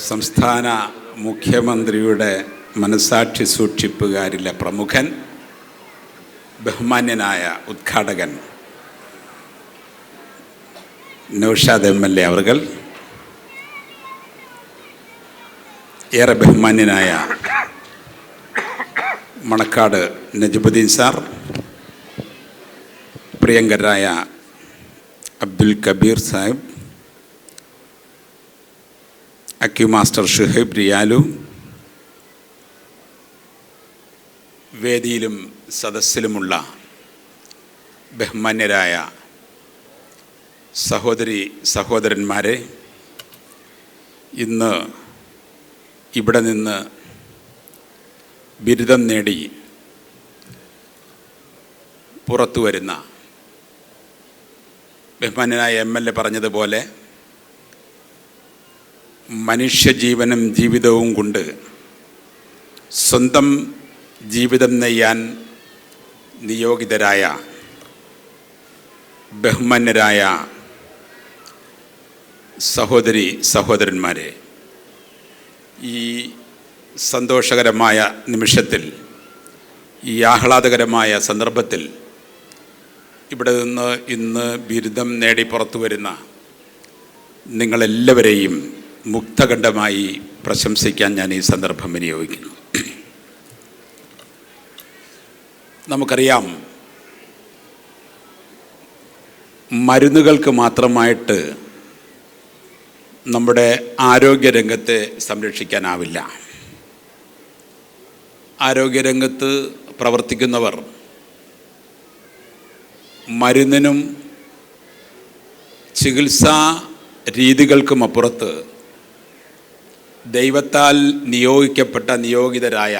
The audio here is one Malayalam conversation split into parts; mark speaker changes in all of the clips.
Speaker 1: സംസ്ഥാന മുഖ്യമന്ത്രിയുടെ മനസാക്ഷി സൂക്ഷിപ്പുകാരിലെ പ്രമുഖൻ ബഹുമാന്യനായ ഉദ്ഘാടകൻ നൌഷാദ് എം എൽ എ അവർകൾ ഏറെ ബഹുമാന്യനായ മണക്കാട് നജുബുദ്ദീൻ സാർ പ്രിയങ്കരായ അബ്ദുൽ കബീർ സാഹിബ് അക്യു മാസ്റ്റർ ഷുഹൈബ് റിയാലു വേദിയിലും സദസ്സിലുമുള്ള ബഹുമാന്യരായ സഹോദരി സഹോദരന്മാരെ ഇന്ന് ഇവിടെ നിന്ന് ബിരുദം നേടി പുറത്തു വരുന്ന ബഹുമാന്യനായ എം എൽ എ പറഞ്ഞതുപോലെ മനുഷ്യജീവനും ജീവിതവും കൊണ്ട് സ്വന്തം ജീവിതം നെയ്യാൻ നിയോഗിതരായ ബഹുമാന്യരായ സഹോദരി സഹോദരന്മാരെ ഈ സന്തോഷകരമായ നിമിഷത്തിൽ ഈ ആഹ്ലാദകരമായ സന്ദർഭത്തിൽ ഇവിടെ നിന്ന് ഇന്ന് ബിരുദം നേടി പുറത്തു വരുന്ന നിങ്ങളെല്ലാവരെയും മുക്തകണ്ഠമായി പ്രശംസിക്കാൻ ഞാൻ ഈ സന്ദർഭം വിനിയോഗിക്കുന്നു. നമുക്കറിയാം മരുന്നുകൾക്ക് മാത്രമായിട്ട് നമ്മുടെ ആരോഗ്യരംഗത്തെ സംരക്ഷിക്കാനാവില്ല. ആരോഗ്യരംഗത്ത് പ്രവർത്തിക്കുന്നവർ മരുന്നിനും ചികിത്സാ രീതികൾക്കും അപ്പുറത്ത് ദൈവത്താൽ നിയോഗിക്കപ്പെട്ട നിയോഗിതരായ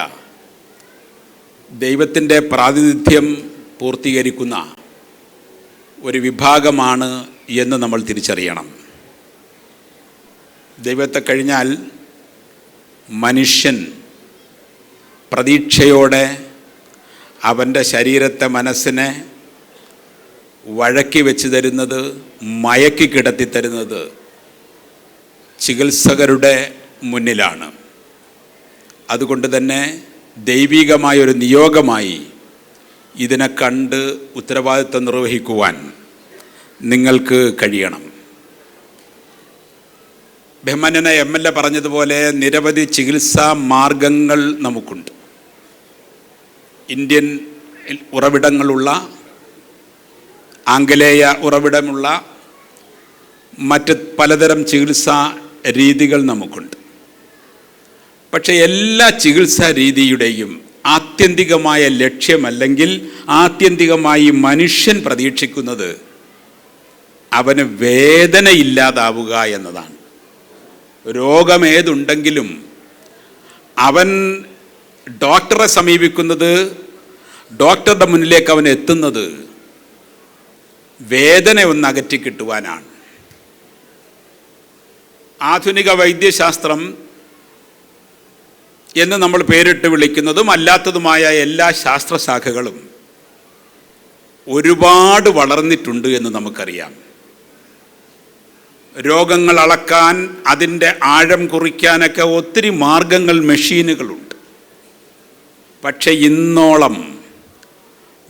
Speaker 1: ദൈവത്തിന്റെ പ്രാതിനിധ്യം പൂർത്തീകരിക്കുന്ന ഒരു വിഭാഗമാണ് എന്ന് നമ്മൾ തിരിച്ചറിയണം. ദൈവത്തെ കഴിഞ്ഞാൽ മനുഷ്യൻ പ്രതീക്ഷയോടെ അവന്റെ ശരീരത്തെ മനസ്സിനെ വഴക്കി വെച്ച് തരുന്നത് മയക്കി കിടത്തി തരുന്നത് ചികിത്സകരുടെ മുന്നിലാണ്. അതുകൊണ്ട് തന്നെ ദൈവികമായ ഒരു നിയോഗമായി ഇതിനെ കണ്ട് ഉത്തരവാദിത്വം നിർവഹിക്കുവാൻ നിങ്ങൾക്ക് കഴിയണം. ബഹ്മാനന എം എൽ എ പറഞ്ഞതുപോലെ നിരവധി ചികിത്സാ മാർഗങ്ങൾ നമുക്കുണ്ട്. ഇന്ത്യൻ ഉറവിടങ്ങളുള്ള ആംഗലേയ ഉറവിടമുള്ള മറ്റ് പലതരം ചികിത്സാ രീതികൾ നമുക്കുണ്ട്. പക്ഷേ എല്ലാ ചികിത്സാ രീതിയുടെയും ആത്യന്തികമായ ലക്ഷ്യമല്ലെങ്കിൽ ആത്യന്തികമായി മനുഷ്യൻ പ്രതീക്ഷിക്കുന്നത് അവന് വേദന ഇല്ലാതാവുക എന്നതാണ്. രോഗമേതുണ്ടെങ്കിലും അവൻ ഡോക്ടറെ സമീപിക്കുന്നത് ഡോക്ടറുടെ മുന്നിലേക്ക് അവൻ എത്തുന്നത് വേദന ഒന്ന് അകറ്റി കിട്ടുവാനാണ്. ആധുനിക വൈദ്യശാസ്ത്രം എന്ന് നമ്മൾ പേരിട്ട് വിളിക്കുന്നതും അല്ലാത്തതുമായ എല്ലാ ശാസ്ത്രശാഖകളും ഒരുപാട് വളർന്നിട്ടുണ്ട് എന്ന് നമുക്കറിയാം. രോഗങ്ങൾ അളക്കാൻ അതിന്റെ ആഴം കുറിക്കാനൊക്കെ ഒത്തിരി മാർഗങ്ങൾ മെഷീനുകളുണ്ട്. പക്ഷെ ഇന്നോളം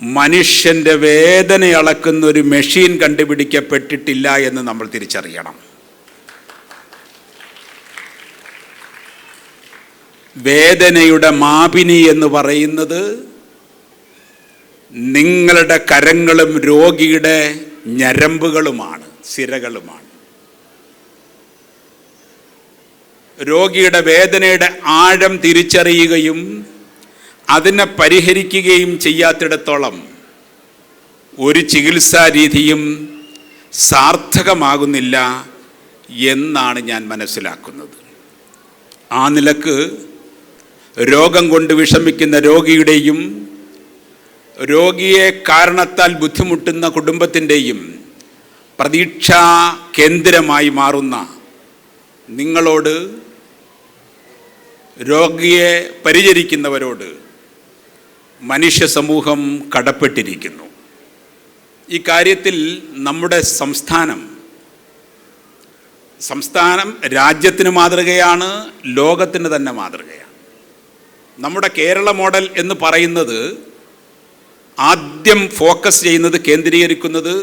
Speaker 1: മനുഷ്യന്റെ വേദന അളക്കുന്ന ഒരു മെഷീൻ കണ്ടുപിടിക്കപ്പെട്ടിട്ടില്ല എന്ന് നമ്മൾ തിരിച്ചറിയണം. വേദനയുടെ മാപിനി എന്ന് പറയുന്നത് നിങ്ങളുടെ കരങ്ങളും രോഗിയുടെ ഞരമ്പുകളുമാണ് സിരകളുമാണ്. രോഗിയുടെ വേദനയുടെ ആഴം തിരിച്ചറിയുകയും അതിനെ പരിഹരിക്കുകയും ചെയ്യാത്തിടത്തോളം ഒരു ചികിത്സാ രീതിയും സാർത്ഥകമാകുന്നില്ല എന്നാണ് ഞാൻ മനസ്സിലാക്കുന്നത്. ആ നിലയ്ക്ക് രോഗം കൊണ്ട് വിഷമിക്കുന്ന രോഗിയുടെയും രോഗിയെ കാരണത്താൽ ബുദ്ധിമുട്ടുന്ന കുടുംബത്തിന്റെയും പ്രതീക്ഷാ കേന്ദ്രമായി മാറുന്ന നിങ്ങളോട് രോഗിയെ പരിചരിക്കുന്നവരോട് മനുഷ്യ സമൂഹം കടപ്പെട്ടിരിക്കുന്നു. ഈ കാര്യത്തിൽ നമ്മുടെ സംസ്ഥാനം സംസ്ഥാനം രാജ്യത്തിന് മാതൃകയാണ് ലോകത്തിന് തന്നെ മാതൃകയാണ്. നമ്മുടെ കേരള മോഡൽ എന്ന് പറയുന്നത് ആദ്യം ഫോക്കസ് ചെയ്യുന്നത് കേന്ദ്രീകരിക്കുന്നത്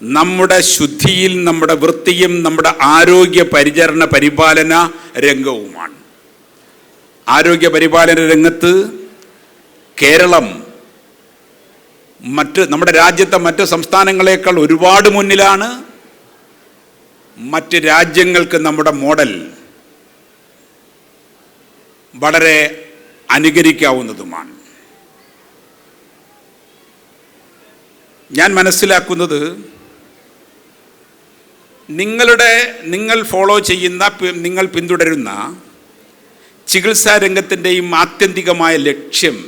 Speaker 1: നമ്മുടെ ശുദ്ധിയിൽ നമ്മുടെ വൃത്തിയും നമ്മുടെ ആരോഗ്യ പരിചരണ പരിപാലന രംഗവുമാണ്. ആരോഗ്യ പരിപാലന രംഗത്ത് കേരളം മറ്റ് നമ്മുടെ രാജ്യത്തെ മറ്റ് സംസ്ഥാനങ്ങളെക്കാൾ ഒരുപാട് മുന്നിലാണ്. മറ്റ് രാജ്യങ്ങൾക്ക് നമ്മുടെ മോഡൽ വളരെ അനുകരിക്കാവുന്നതുമാണ്. ഞാൻ മനസ്സിലാക്കുന്നത് നിങ്ങളുടെ നിങ്ങൾ ഫോളോ ചെയ്യുന്ന നിങ്ങൾ പിന്തുടരുന്ന ചികിത്സാ രംഗത്തിന്റെയും ആത്യന്തികമായ ലക്ഷ്യം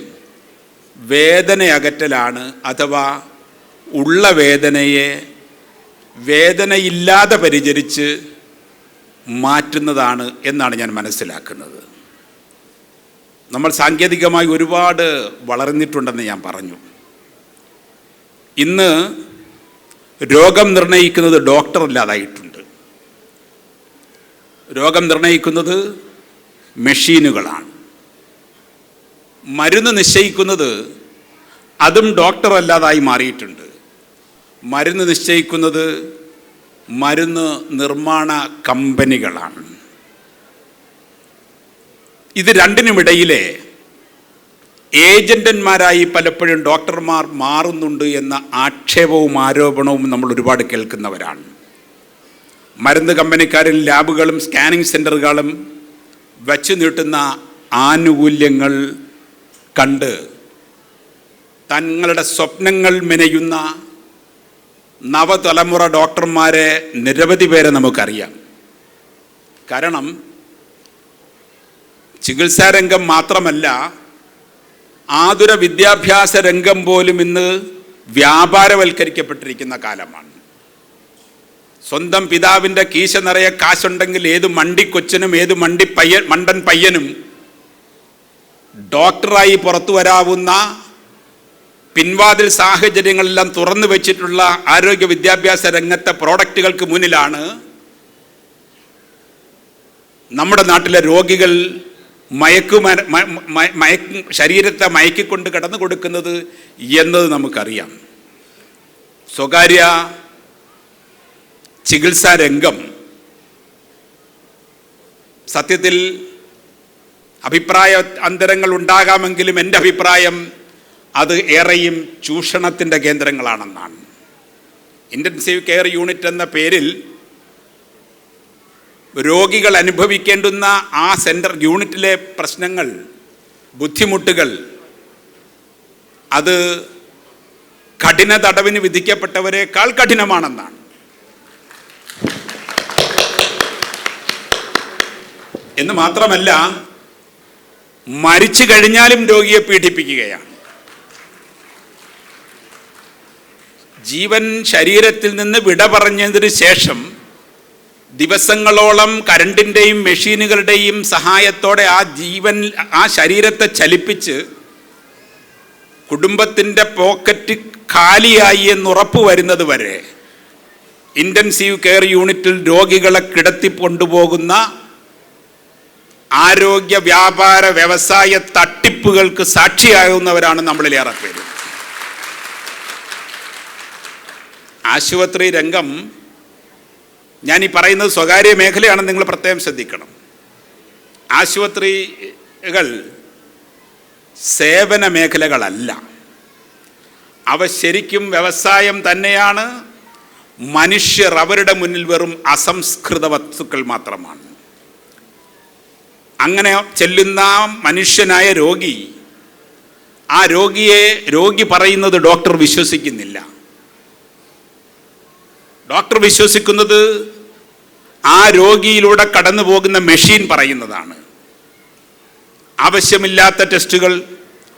Speaker 1: വേദന അകറ്റലാണ് അഥവാ ഉള്ള വേദനയെ വേദനയില്ലാതെ പരിചരിച്ച് മാറ്റുന്നതാണ് എന്നാണ് ഞാൻ മനസ്സിലാക്കുന്നത്. നമ്മൾ സാങ്കേതികമായി ഒരുപാട് വളർന്നിട്ടുണ്ടെന്ന് ഞാൻ പറഞ്ഞു. ഇന്ന് രോഗം നിർണയിക്കുന്നത് ഡോക്ടർ ഇല്ലാതായിട്ടുണ്ട്. രോഗം നിർണയിക്കുന്നത് മെഷീനുകളാണ്. മരുന്ന് നിശ്ചയിക്കുന്നത് അതും ഡോക്ടർ അല്ലാതായി മാറിയിട്ടുണ്ട്. മരുന്ന് നിശ്ചയിക്കുന്നത് മരുന്ന് നിർമ്മാണ കമ്പനികളാണ്. ഇത് രണ്ടിനുമിടയിലെ ഏജന്റന്മാരായി പലപ്പോഴും ഡോക്ടർമാർ മാറുന്നുണ്ട് എന്ന ആക്ഷേപവും ആരോപണവും നമ്മൾ ഒരുപാട് കേൾക്കുന്നവരാണ്. മരുന്ന് കമ്പനിക്കാരിൽ ലാബുകളും സ്കാനിങ് സെന്ററുകളും വച്ചു നീട്ടുന്ന ആനുകൂല്യങ്ങൾ കണ്ട് തങ്ങളുടെ സ്വപ്നങ്ങൾ മെനയുന്ന നവതലമുറ ഡോക്ടർമാരെ നിരവധി പേരെ നമുക്കറിയാം. കാരണം ചികിത്സാരംഗം മാത്രമല്ല ആതുര വിദ്യാഭ്യാസ രംഗം പോലും ഇന്ന് വ്യാപാരവൽക്കരിക്കപ്പെട്ടിരിക്കുന്ന കാലമാണ്. സ്വന്തം പിതാവിന്റെ കീശ നിറയെ കാശുണ്ടെങ്കിൽ ഏത് മണ്ടി കൊച്ചനും ഏത് മണ്ടി പയ്യൻ മണ്ടൻ പയ്യനും ഡോക്ടറായി പുറത്തു വരാവുന്ന പിൻവാതിൽ സാഹചര്യങ്ങളെല്ലാം തുറന്നു വെച്ചിട്ടുള്ള ആരോഗ്യ വിദ്യാഭ്യാസ രംഗത്തെ പ്രോഡക്റ്റുകൾക്ക് മുന്നിലാണ് നമ്മുടെ നാട്ടിലെ രോഗികൾ മയക്കുമര മ- മ- മയക്ക് ശരീരത്തെ മയക്കിക്കൊണ്ട് കടന്നു കൊടുക്കുന്നത് എന്നത് നമുക്കറിയാം. സ്വകാര്യ ചികിത്സാ രംഗം സത്യത്തിൽ അഭിപ്രായ അന്തരങ്ങൾ ഉണ്ടാകാമെങ്കിലും എന്റെ അഭിപ്രായം അത് ഏറെയും ചൂഷണത്തിന്റെ കേന്ദ്രങ്ങളാണെന്നാണ്. ഇന്റൻസീവ് കെയർ യൂണിറ്റ് എന്ന പേരിൽ രോഗികൾ അനുഭവിക്കേണ്ടുന്ന ആ സെന്റർ യൂണിറ്റിലെ പ്രശ്നങ്ങൾ ബുദ്ധിമുട്ടുകൾ അത് കഠിന തടവിന് വിധിക്കപ്പെട്ടവരെക്കാൾ കഠിനമാണെന്നാണ്. എന്ന് മാത്രമല്ല മരിച്ചു കഴിഞ്ഞാലും രോഗിയെ പീഡിപ്പിക്കുകയാണ്. ജീവൻ ശരീരത്തിൽ നിന്ന് വിട പറഞ്ഞതിന് ശേഷം ദിവസങ്ങളോളം കരണ്ടിന്റെയും മെഷീനുകളുടെയും സഹായത്തോടെ ആ ജീവൻ ആ ശരീരത്തെ ചലിപ്പിച്ച് കുടുംബത്തിന്റെ പോക്കറ്റ് കാലിയായി എന്ന് ഉറപ്പ് വരുന്നത് വരെ ഇന്റൻസീവ് കെയർ യൂണിറ്റിൽ രോഗികളെ കിടത്തി കൊണ്ടുപോകുന്ന ആരോഗ്യ വ്യാപാര വ്യവസായ തട്ടിപ്പുകൾക്ക് സാക്ഷിയാകുന്നവരാണ് നമ്മളിലേറെ പേര് ആശുപത്രി രംഗം ഞാൻ ഈ പറയുന്നത് സ്വകാര്യ മേഖലയാണെന്ന് നിങ്ങൾ പ്രത്യേകം ശ്രദ്ധിക്കണം. ആശുപത്രികൾ സേവന മേഖലകളല്ല. അവ ശരിക്കും വ്യവസായം തന്നെയാണ് മനുഷ്യർ അവരുടെ മുന്നിൽ വെറും അസംസ്കൃത വസ്തുക്കൾ മാത്രമാണ്. അങ്ങനെ ചെല്ലുന്ന മനുഷ്യനായ രോഗി ആ രോഗിയെ രോഗി പറയുന്നത് ഡോക്ടർ വിശ്വസിക്കുന്നില്ല. ഡോക്ടർ വിശ്വസിക്കുന്നത് ആ രോഗിയിലൂടെ കടന്നു പോകുന്ന മെഷീൻ പറയുന്നതാണ്. ആവശ്യമില്ലാത്ത ടെസ്റ്റുകൾ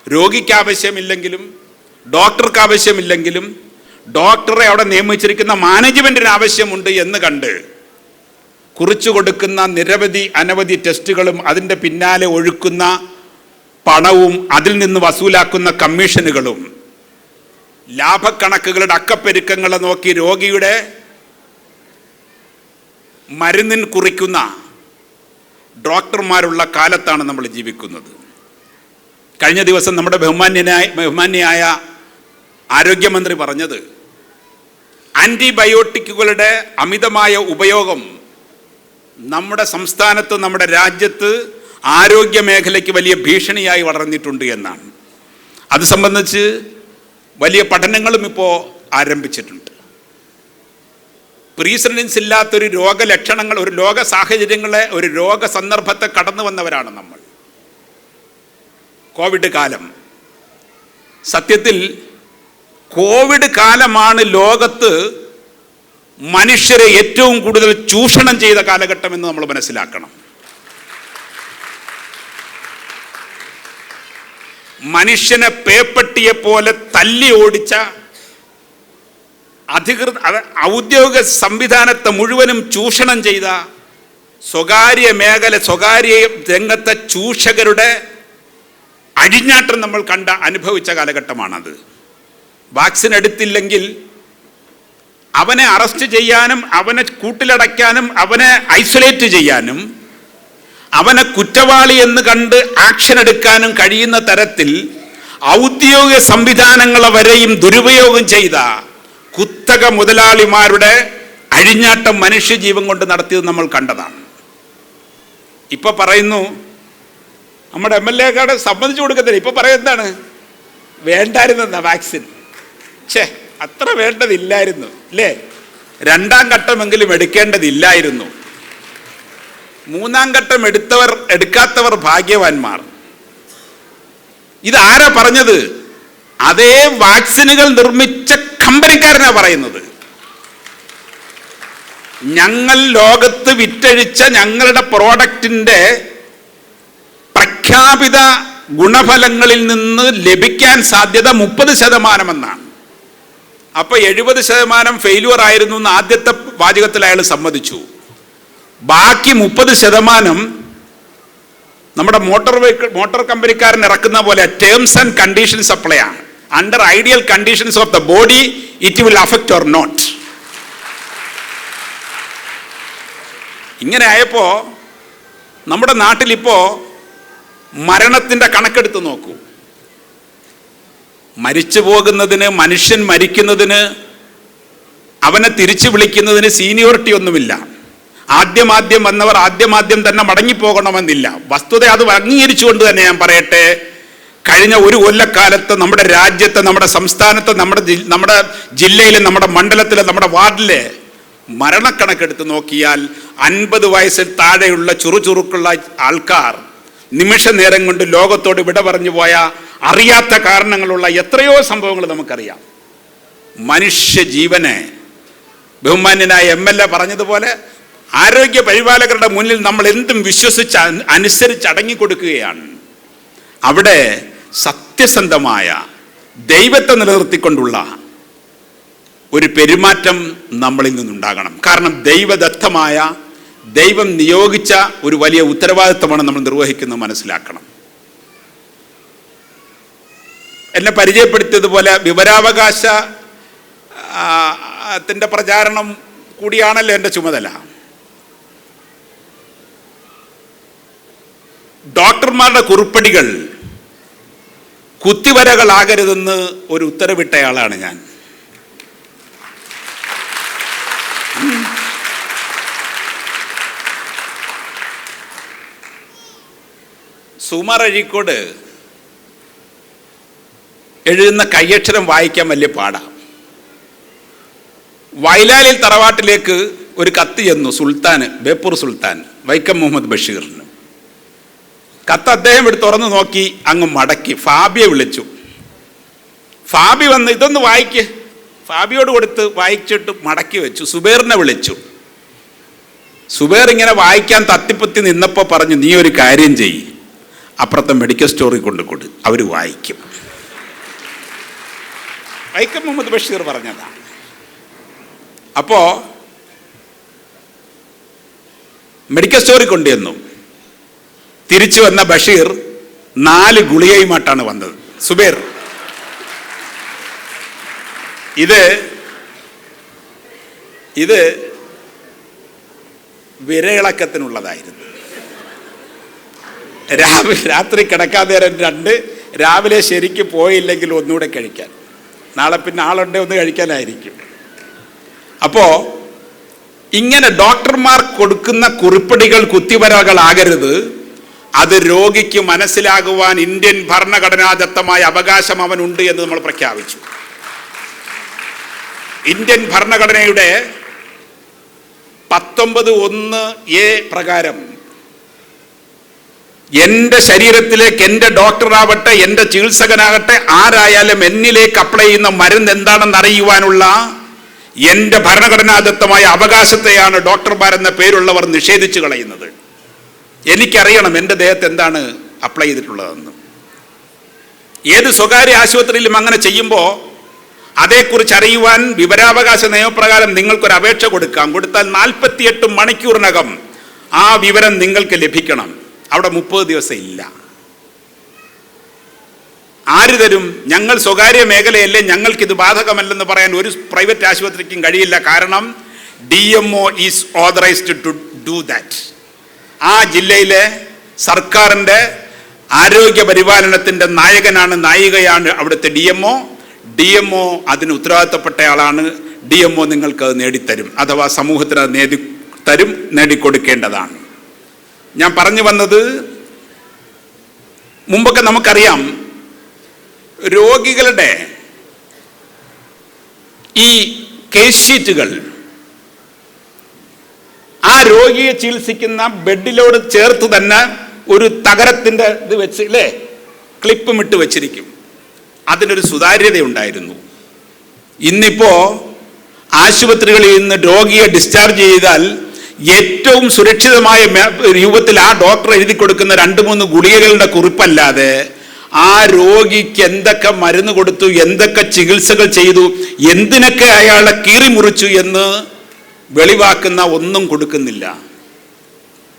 Speaker 1: രോഗിക്ക് ആവശ്യമില്ലെങ്കിലും ഡോക്ടർക്ക് ആവശ്യമില്ലെങ്കിലും ഡോക്ടറെ അവിടെ നിയമിച്ചിരിക്കുന്ന മാനേജ്മെന്റിന് ആവശ്യമുണ്ട് എന്ന് കണ്ട് കുറിച്ചു കൊടുക്കുന്ന നിരവധി അനവധി ടെസ്റ്റുകളും അതിന്റെ പിന്നാലെ ഒഴുക്കുന്ന പണവും അതിൽ നിന്ന് വസൂലാക്കുന്ന കമ്മീഷനുകളും ലാഭക്കണക്കുകളുടെ അക്കപ്പെരുക്കങ്ങളെ നോക്കി രോഗിയുടെ മരുന്നിന് കുറിക്കുന്ന ഡോക്ടർമാരുള്ള കാലത്താണ് നമ്മൾ ജീവിക്കുന്നത്. കഴിഞ്ഞ ദിവസം നമ്മുടെ ബഹുമാന്യനായ ബഹുമാന്യയായ ആരോഗ്യമന്ത്രി പറഞ്ഞത് ആന്റിബയോട്ടിക്കുകളുടെ അമിതമായ ഉപയോഗം നമ്മുടെ സംസ്ഥാനത്ത് നമ്മുടെ രാജ്യത്ത് ആരോഗ്യ മേഖലയ്ക്ക് വലിയ ഭീഷണിയായി വളർന്നിട്ടുണ്ട് എന്നാണ്. അത് സംബന്ധിച്ച് വലിയ പഠനങ്ങളും ഇപ്പോൾ ആരംഭിച്ചിട്ടുണ്ട്. പ്രീസിഡൻസ് ഇല്ലാത്തൊരു രോഗലക്ഷണങ്ങൾ ഒരു ലോക സാഹചര്യങ്ങളെ ഒരു രോഗ സന്ദർഭത്തെ കടന്നു വന്നവരാണ് നമ്മൾ. കോവിഡ് കാലം. സത്യത്തിൽ കോവിഡ് കാലമാണ് ലോകത്ത് മനുഷ്യരെ ഏറ്റവും കൂടുതൽ ചൂഷണം ചെയ്ത കാലഘട്ടം എന്ന് നമ്മൾ മനസ്സിലാക്കണം. മനുഷ്യനെ പേപ്പട്ടിയെ പോലെ തല്ലി ഓടിച്ച അധികൃത ഔദ്യോഗിക സംവിധാനത്തെ മുഴുവനും ചൂഷണം ചെയ്ത സ്വകാര്യ മേഖല സ്വകാര്യ രംഗത്തെ ചൂഷകരുടെ അഴിഞ്ഞാട്ടം നമ്മൾ കണ്ട അനുഭവിച്ച കാലഘട്ടമാണത്. വാക്സിൻ എടുത്തില്ലെങ്കിൽ അവനെ അറസ്റ്റ് ചെയ്യാനും അവനെ കൂട്ടിലടയ്ക്കാനും അവനെ ഐസൊലേറ്റ് ചെയ്യാനും അവനെ കുറ്റവാളി എന്ന് കണ്ട് ആക്ഷൻ എടുക്കാനും കഴിയുന്ന തരത്തിൽ ഔദ്യോഗിക സംവിധാനങ്ങളെ വരെയും ദുരുപയോഗം ചെയ്ത കുത്തക മുതലാളിമാരുടെ അഴിഞ്ഞാട്ടം മനുഷ്യജീവൻ കൊണ്ട് നടത്തിയത് നമ്മൾ കണ്ടതാണ്. ഇപ്പൊ പറയുന്നു നമ്മുടെ എം എൽ എക്കാരെ സമ്മതിച്ചു കൊടുക്കത്തില്ല. ഇപ്പൊ പറയുന്നതാണ് വേണ്ടായിരുന്നെന്ന വാക്സിൻ. ഛേ അത്ര വേണ്ടതില്ലായിരുന്നു അല്ലേ? രണ്ടാം ഘട്ടമെങ്കിലും എടുക്കേണ്ടതില്ലായിരുന്നു. മൂന്നാം ഘട്ടം എടുത്തവർ എടുക്കാത്തവർ ഭാഗ്യവാന്മാർ. ഇതാരാ പറഞ്ഞത്? അതേ വാക്സിനുകൾ നിർമ്മിച്ച കമ്പനിക്കാരനാ പറയുന്നത്. ഞങ്ങൾ ലോകത്ത് വിറ്റഴിച്ച ഞങ്ങളുടെ പ്രോഡക്റ്റിന്റെ പ്രഖ്യാപിത ഗുണഫലങ്ങളിൽ നിന്ന് ലഭിക്കാൻ സാധ്യത മുപ്പത് ശതമാനമെന്നാണ്. അപ്പൊ എഴുപത് ശതമാനം ഫെയിലുവർ ആയിരുന്നു എന്ന് ആദ്യത്തെ വാചകത്തിൽ അയാൾ സമ്മതിച്ചു. ബാക്കി മുപ്പത് ശതമാനം നമ്മുടെ മോട്ടോർ വെഹിക്കിൾ മോട്ടോർ കമ്പനിക്കാരൻ ഇറക്കുന്ന പോലെ ടേംസ് ആൻഡ് കണ്ടീഷൻസ് അപ്ലൈ ആണ്. Under ideal conditions of the body it will affect or not ഇങ്ങനെ ആയപ്പോ നമ്മുടെ നാട്ടിലിപ്പോ മരണത്തിന്റെ കണക്കെടുത്ത് നോക്കൂ. മരിച്ചു പോകുന്നതിന് മനുഷ്യൻ മരിക്കുന്നതിന് അവനെ തിരിച്ചു വിളിക്കുന്നതിന് സീനിയോറിറ്റി ഒന്നുമില്ല. ആദ്യമാദ്യം വന്നവർ ആദ്യമാദ്യം തന്നെ മടങ്ങിപ്പോകണമെന്നില്ല. വസ്തുത അത് അംഗീകരിച്ചുകൊണ്ട് തന്നെ ഞാൻ പറയട്ടെ കഴിഞ്ഞ ഒരു കൊല്ലക്കാലത്ത് നമ്മുടെ രാജ്യത്ത് നമ്മുടെ സംസ്ഥാനത്ത് നമ്മുടെ നമ്മുടെ ജില്ലയിൽ നമ്മുടെ മണ്ഡലത്തിൽ നമ്മുടെ വാർഡിലെ മരണക്കണക്കെടുത്ത് നോക്കിയാൽ അൻപത് വയസ്സിൽ താഴെയുള്ള ചുറുചുറുക്കുള്ള ആൾക്കാർ നിമിഷ നേരം കൊണ്ട് ലോകത്തോട് വിട പറഞ്ഞു പോയ അറിയാത്ത കാരണങ്ങളുള്ള എത്രയോ സംഭവങ്ങൾ നമുക്കറിയാം. മനുഷ്യ ജീവനെ ബഹുമാന്യനായ എം എൽ എ പറഞ്ഞതുപോലെ ആരോഗ്യ പരിപാലകരുടെ മുന്നിൽ നമ്മൾ എന്തും വിശ്വസിച്ച് അനുസരിച്ച് അടങ്ങിക്കൊടുക്കുകയാണ്. അവിടെ സത്യസന്ധമായ ദൈവത്തെ നിലനിർത്തിക്കൊണ്ടുള്ള ഒരു പെരുമാറ്റം നമ്മളിൽ നിന്നുണ്ടാകണം. കാരണം ദൈവദത്തമായ ദൈവം നിയോഗിച്ച ഒരു വലിയ ഉത്തരവാദിത്തമാണ് നമ്മൾ നിർവഹിക്കുന്നത് മനസ്സിലാക്കണം. എന്നെ പരിചയപ്പെടുത്തിയതുപോലെ വിവരാവകാശ ത്തിന്റെ പ്രചാരണം കൂടിയാണല്ലോ എന്റെ ചുമതല. ഡോക്ടർമാരുടെ കുറിപ്പടികൾ കുത്തിവരകളാകരുതെന്ന് ഒരു ഉത്തരവിട്ടയാളാണ് ഞാൻ. സുമാർ അഴീക്കോട് എഴുതുന്ന കയ്യക്ഷരം വായിക്കാൻ വലിയ പാടാണ് വയലാലിൽ തറവാട്ടിലേക്ക് ഒരു കത്ത് ചെന്നു സുൽത്താന് ബേപ്പൂർ സുൽത്താൻ വൈക്കം മുഹമ്മദ് ബഷീറിന്. കത്ത് അദ്ദേഹം എടുത്ത് തുറന്നു നോക്കി അങ്ങ് മടക്കി. ഫാബിയെ വിളിച്ചു. ഫാബി വന്ന് ഇതൊന്ന് വായിക്ക്. ഫാബിയോട് കൊടുത്ത് വായിച്ചിട്ട് മടക്കി വെച്ചു. സുബേറിനെ വിളിച്ചു. സുബേർ ഇങ്ങനെ വായിക്കാൻ തത്തിപ്പത്തി നിന്നപ്പോൾ പറഞ്ഞു നീ ഒരു കാര്യം ചെയ്യ്. അപ്പുറത്തെ മെഡിക്കൽ സ്റ്റോറിൽ കൊണ്ട് കൊടു. അവർ വായിക്കും. വൈക്കം മുഹമ്മദ് ബഷീർ പറഞ്ഞതാണ് അപ്പോ മെഡിക്കൽ സ്റ്റോറിൽ കൊണ്ടുവന്നു. തിരിച്ചു വന്ന ബഷീർ നാല് ഗുളികയുമായിട്ടാണ് വന്നത്. സുബേർ ഇത് ഇത് വിരയിളക്കത്തിനുള്ളതായിരുന്നു. രാവിലെ രാത്രി കിടക്കാൻ നേരം രണ്ട് രാവിലെ ശരിക്ക് പോയില്ലെങ്കിൽ ഒന്നുകൂടെ കഴിക്കാൻ. നാളെ പിന്നെ ആളുണ്ടെ ഒന്ന് കഴിക്കാനായിരിക്കും. അപ്പോൾ ഇങ്ങനെ ഡോക്ടർമാർ കൊടുക്കുന്ന കുറിപ്പടികൾ കുത്തിവരകളാകരുത്. അത് രോഗിക്ക് മനസ്സിലാകുവാൻ ഇന്ത്യൻ ഭരണഘടനാദത്തമായ അവകാശം അവനുണ്ട് എന്ന് നമ്മൾ പ്രഖ്യാപിച്ചു. ഇന്ത്യൻ ഭരണഘടനയുടെ പത്തൊമ്പത് ഒന്ന് എ പ്രകാരം എന്റെ ശരീരത്തിലേക്ക് എന്റെ ഡോക്ടറാവട്ടെ എന്റെ ചികിത്സകനാകട്ടെ ആരായാലും എന്നിലേക്ക് അപ്ലൈ ചെയ്യുന്ന മരുന്ന് എന്താണെന്ന് അറിയുവാനുള്ള എന്റെ ഭരണഘടനാദത്തമായ അവകാശത്തെയാണ് ഡോക്ടർമാരെന്ന പേരുള്ളവർ നിഷേധിച്ചു കളയുന്നത്. എനിക്കറിയണം എന്റെ ദേഹത്ത് എന്താണ് അപ്ലൈ ചെയ്തിട്ടുള്ളതെന്ന്. ഏത് സ്വകാര്യ ആശുപത്രിയിലും അങ്ങനെ ചെയ്യുമ്പോൾ അതേക്കുറിച്ച് അറിയുവാൻ വിവരാവകാശ നിയമപ്രകാരം നിങ്ങൾക്കൊരു അപേക്ഷ കൊടുക്കാം. കൊടുത്താൽ നാൽപ്പത്തിയെട്ട് മണിക്കൂറിനകം ആ വിവരം നിങ്ങൾക്ക് ലഭിക്കണം. അവിടെ മുപ്പത് ദിവസം ഇല്ല. ആര് തരും? ഞങ്ങൾ സ്വകാര്യ മേഖലയല്ലേ ഞങ്ങൾക്കിത് ബാധകമല്ലെന്ന് പറയാൻ ഒരു പ്രൈവറ്റ് ആശുപത്രിക്കും കഴിയില്ല. കാരണം D M O is authorised to do that. ആ ജില്ലയിലെ സർക്കാരിന്റെ ആരോഗ്യ പരിപാലനത്തിന്റെ നായകനാണ് നായികയാണ് അവിടുത്തെ D M O D M O അതിന് ഉത്തരവാദിത്തപ്പെട്ട ആളാണ് ഡി എം ഒ നിങ്ങൾക്ക് അത് നേടിത്തരും അഥവാ സമൂഹത്തിന് അത് നേടി തരും നേടിക്കൊടുക്കേണ്ടതാണ്. ഞാൻ പറഞ്ഞു വന്നത് മുമ്പൊക്കെ നമുക്കറിയാം രോഗികളുടെ ഈ കേസ് ഷീറ്റുകൾ ആ രോഗിയെ ചികിത്സിക്കുന്ന ബെഡിലോട് ചേർത്ത് തന്നെ ഒരു തകരത്തിന്റെ ഇത് വെച്ച് അല്ലേ ക്ലിപ്പും ഇട്ട് വെച്ചിരിക്കും. അതിനൊരു സുതാര്യത ഉണ്ടായിരുന്നു ഇന്നിപ്പോ ആശുപത്രികളിൽ നിന്ന് രോഗിയെ ഡിസ്ചാർജ് ചെയ്താൽ ഏറ്റവും സുരക്ഷിതമായ രൂപത്തിൽ ആ ഡോക്ടർ എഴുതി കൊടുക്കുന്ന രണ്ട് മൂന്ന് ഗുളികകളുടെ കുറിപ്പല്ലാതെ ആ രോഗിക്ക് എന്തൊക്കെ മരുന്ന് കൊടുത്തു എന്തൊക്കെ ചികിത്സകൾ ചെയ്തു എന്തിനൊക്കെ അയാളെ കീറി മുറിച്ചു എന്ന് വെളിവാക്കുന്ന ഒന്നും കൊടുക്കുന്നില്ല.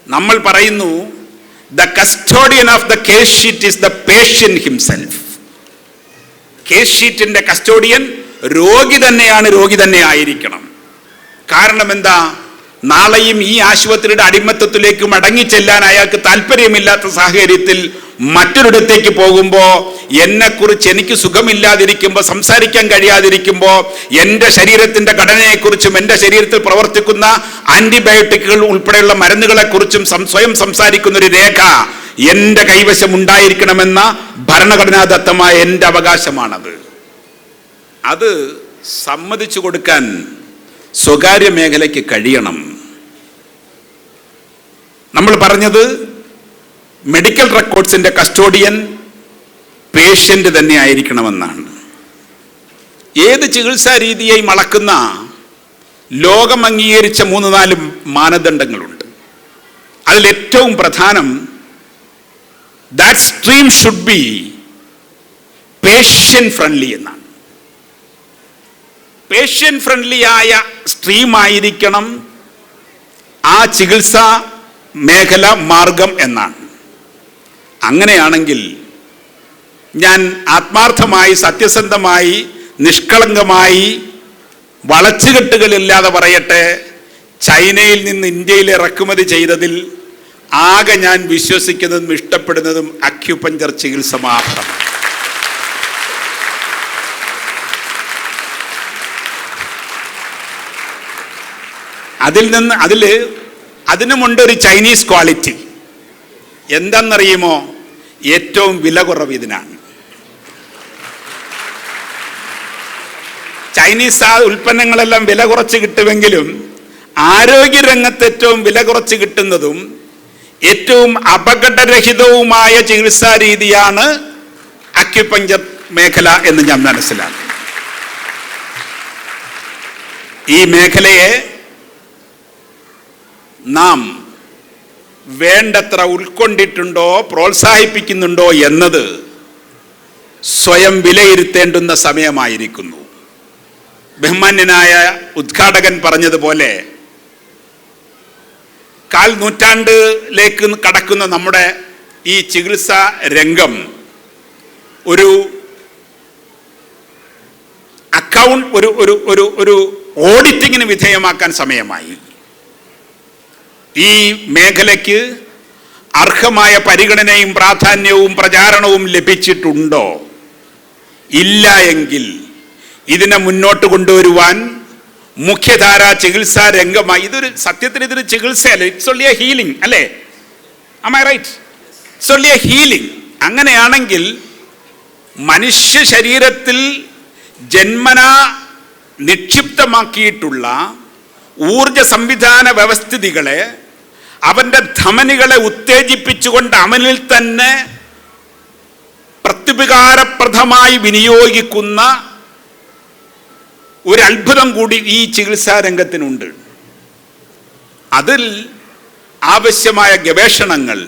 Speaker 1: നമ്മൾ പറയുന്നു the custodian of the case sheet is the patient himself case ഷീറ്റിന്റെ കസ്റ്റോഡിയൻ രോഗി തന്നെയാണ് രോഗി തന്നെ ആയിരിക്കണം. കാരണം എന്താ? നാളെയും ഈ ആശുപത്രിയുടെ അടിമത്തത്തിലേക്ക് മടങ്ങിച്ചെല്ലാൻ അയാൾക്ക് താല്പര്യമില്ലാത്ത സാഹചര്യത്തിൽ മറ്റൊരിടത്തേക്ക് പോകുമ്പോൾ എന്നെക്കുറിച്ച് എനിക്ക് സുഖമില്ലാതിരിക്കുമ്പോൾ സംസാരിക്കാൻ കഴിയാതിരിക്കുമ്പോൾ എന്റെ ശരീരത്തിന്റെ ഘടനയെക്കുറിച്ചും എന്റെ ശരീരത്തിൽ പ്രവർത്തിക്കുന്ന ആന്റിബയോട്ടിക്കുകൾ ഉൾപ്പെടെയുള്ള മരുന്നുകളെക്കുറിച്ചും സ്വയം സംസാരിക്കുന്ന ഒരു രേഖ എന്റെ കൈവശം ഉണ്ടായിരിക്കണമെന്ന ഭരണഘടനാദത്തമായ എന്റെ അവകാശമാണത്. അത് സമ്മതിച്ചു കൊടുക്കാൻ സ്വകാര്യ മേഖലയ്ക്ക് കഴിയണം. നമ്മൾ പറഞ്ഞത് മെഡിക്കൽ റെക്കോർഡ്സിന്റെ കസ്റ്റോഡിയൻ പേഷ്യന്റ് തന്നെ ആയിരിക്കണമെന്നാണ്. ഏത് ചികിത്സാ രീതിയെയും അളക്കുന്ന ലോകം അംഗീകരിച്ച മൂന്ന് നാല് മാനദണ്ഡങ്ങളുണ്ട്. അതിൽ ഏറ്റവും പ്രധാനം that stream should be patient friendly എന്നാണ്. പേഷ്യൻ സ്ട്രീം ആയിരിക്കണം ആ ചികിത്സാ മേഖല മാർഗം എന്നാണ്. അങ്ങനെയാണെങ്കിൽ ഞാൻ ആത്മാർത്ഥമായി സത്യസന്ധമായി നിഷ്കളങ്കമായി വളച്ചുകെട്ടുകളില്ലാതെ പറയട്ടെ ചൈനയിൽ നിന്ന് ഇന്ത്യയിൽ ഇറക്കുമതി ചെയ്തതിൽ ആകെ ഞാൻ വിശ്വസിക്കുന്നതും ഇഷ്ടപ്പെടുന്നതും അക്യുപഞ്ചർ ചികിത്സ മാത്രം. അതിൽ നിന്ന് അതിൽ അതിനുമുണ്ട് ഒരു ചൈനീസ് ക്വാളിറ്റി. എന്തെന്നറിയുമോ? ഏറ്റവും വില കുറവ് ഇതിനാണ്. ചൈനീസ് ആ ഉൽപ്പന്നങ്ങളെല്ലാം വില കുറച്ച് കിട്ടുമെങ്കിലും ആരോഗ്യരംഗത്ത് ഏറ്റവും വില കുറച്ച് കിട്ടുന്നതും ഏറ്റവും അപകടരഹിതവുമായ ചികിത്സാ രീതിയാണ് അക്യുപഞ്ചർ മേഖല എന്ന് ഞാൻ മനസ്സിലാക്കി ഈ മേഖലയെ നാം വേണ്ടത്ര ഉൾക്കൊണ്ടിട്ടുണ്ടോ പ്രോത്സാഹിപ്പിക്കുന്നുണ്ടോ എന്നത് സ്വയം വിലയിരുത്തേണ്ടുന്ന സമയമായിരിക്കുന്നു. ബഹ്മാന്യനായ ഉദ്ഘാടകൻ പറഞ്ഞതുപോലെ കാൽ നൂറ്റാണ്ടിലേക്ക് കടക്കുന്ന നമ്മുടെ ഈ ചികിത്സാ രംഗം ഒരു അക്കൗണ്ട് ഒരു ഒരു ഒരു ഒരു ഓഡിറ്റിങ്ങിന് വിധേയമാക്കാൻ സമയമായി. ഈ മേഖലയ്ക്ക് അർഹമായ പരിഗണനയും പ്രാധാന്യവും പ്രചാരണവും ലഭിച്ചിട്ടുണ്ടോ? ഇല്ല എങ്കിൽ ഇതിനെ മുന്നോട്ട് കൊണ്ടുവരുവാൻ മുഖ്യധാര ചികിത്സാ രംഗമായി ഇതൊരു സത്യത്തിന് ഇതൊരു ചികിത്സയല്ല? ഇറ്റ്സ് ഒള്ളിയ എ ഹീലിംഗ് അല്ലേ? Am I right it's only a healing അങ്ങനെയാണെങ്കിൽ മനുഷ്യ ശരീരത്തിൽ ജന്മന നിക്ഷിപ്തമാക്കിയിട്ടുള്ള ഊർജ സംവിധാന വ്യവസ്ഥിതികളെ അവന്റെ ധമനികളെ ഉത്തേജിപ്പിച്ചുകൊണ്ട് അവനിൽ തന്നെ പ്രത്യുപകാരപ്രദമായി വിനിയോഗിക്കുന്ന ഒരു അത്ഭുതം കൂടി ഈ ചികിത്സാ രംഗത്തിനുണ്ട്. അതിൽ ആവശ്യമായ ഗവേഷണങ്ങൾ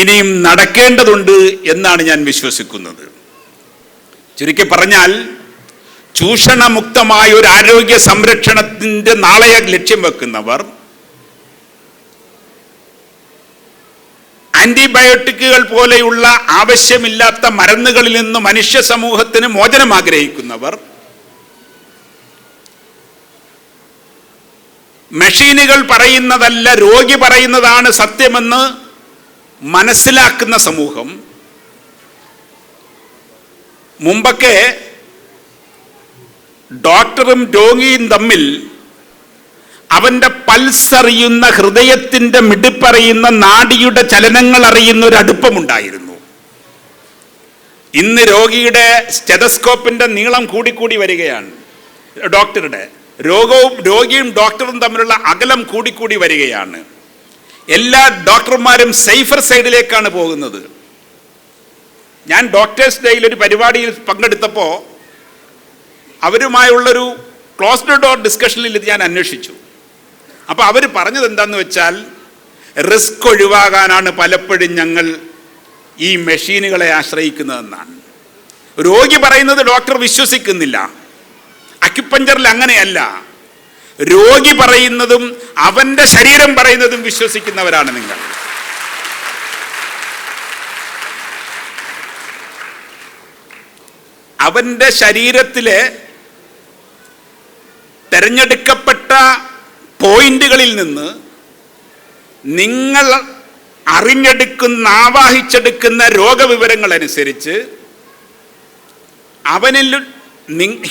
Speaker 1: ഇനിയും നടക്കേണ്ടതുണ്ട് എന്നാണ് ഞാൻ വിശ്വസിക്കുന്നത്. ചുരുക്കി പറഞ്ഞാൽ ചൂഷണമുക്തമായ ഒരു ആരോഗ്യ സംരക്ഷണത്തിന്റെ നാളെ ലക്ഷ്യം വെക്കുന്നവർ ആന്റിബയോട്ടിക്കുകൾ പോലെയുള്ള ആവശ്യമില്ലാത്ത മരുന്നുകളിൽ നിന്ന് മനുഷ്യ സമൂഹത്തിന് മോചനം ആഗ്രഹിക്കുന്നവർ മെഷീനുകൾ പറയുന്നതല്ല രോഗി പറയുന്നതാണ് സത്യമെന്ന് മനസ്സിലാക്കുന്ന സമൂഹം മുമ്പൊക്കെ ഡോക്ടറും രോഗിയും തമ്മിൽ അവന്റെ പൾസ് അറിയുന്ന ഹൃദയത്തിന്റെ മിടിപ്പറിയുന്ന നാടിയുടെ ചലനങ്ങൾ അറിയുന്ന ഒരു അടുപ്പമുണ്ടായിരുന്നു. ഇന്ന് രോഗിയുടെ സ്റ്റെതസ്കോപ്പിന്റെ നീളം കൂടിക്കൂടി വരികയാണ്. ഡോക്ടറുടെ രോഗവും രോഗിയും ഡോക്ടറും തമ്മിലുള്ള അകലം കൂടിക്കൂടി വരികയാണ്. എല്ലാ ഡോക്ടർമാരും സേഫർ സൈഡിലേക്കാണ് പോകുന്നത്. ഞാൻ ഡോക്ടേഴ്സ് ഡേയിൽ ഒരു പരിപാടിയിൽ പങ്കെടുത്തപ്പോൾ അവരുമായുള്ളൊരു ക്ലോസ്ഡ് ഡോർ ഡിസ്കഷനിൽ ഇത് ഞാൻ അന്വേഷിച്ചു. അപ്പോൾ അവർ പറഞ്ഞത് എന്താന്ന് വെച്ചാൽ റിസ്ക് ഒഴിവാകാനാണ് പലപ്പോഴും ഞങ്ങൾ ഈ മെഷീനുകളെ ആശ്രയിക്കുന്നതെന്നാണ്. രോഗി പറയുന്നത് ഡോക്ടർ വിശ്വസിക്കുന്നില്ല. അക്യുപഞ്ചറിൽ അങ്ങനെയല്ല. രോഗി പറയുന്നതും അവന്റെ ശരീരം പറയുന്നതും വിശ്വസിക്കുന്നവരാണ് നിങ്ങൾ. അവന്റെ ശരീരത്തിലെ തെരഞ്ഞെടുക്കപ്പെട്ട പോയിന്റുകളിൽ നിന്ന് നിങ്ങൾ അറിഞ്ഞെടുക്കുന്ന ആവാഹിച്ചെടുക്കുന്ന രോഗവിവരങ്ങൾ അനുസരിച്ച് അവനിൽ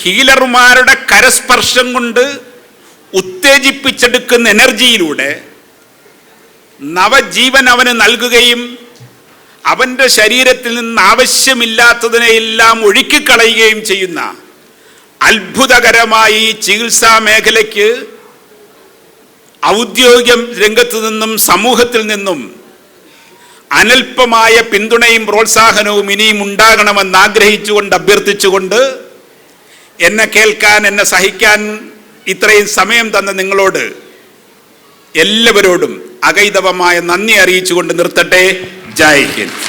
Speaker 1: ഹീലർമാരുടെ കരസ്പർശം കൊണ്ട് ഉത്തേജിപ്പിച്ചെടുക്കുന്ന എനർജിയിലൂടെ നവജീവൻ അവന് നൽകുകയും അവന്റെ ശരീരത്തിൽ നിന്ന് ആവശ്യമില്ലാത്തതിനെയെല്ലാം ഒഴുക്കിക്കളയുകയും ചെയ്യുന്ന അത്ഭുതകരമായി ചികിത്സാ മേഖലയ്ക്ക് ഔദ്യോഗിക രംഗത്തു നിന്നും സമൂഹത്തിൽ നിന്നും അനൽപമായ പിന്തുണയും പ്രോത്സാഹനവും ഇനിയും ഉണ്ടാകണമെന്ന് ആഗ്രഹിച്ചുകൊണ്ട് അഭ്യർത്ഥിച്ചുകൊണ്ട് എന്നെ കേൾക്കാൻ എന്നെ സഹിക്കാൻ ഇത്രയും സമയം തന്ന നിങ്ങളോട് എല്ലാവരോടും അകൈതവമായ നന്ദി അറിയിച്ചുകൊണ്ട് നിർത്തട്ടെ. ജയ് ഹിന്ദ്.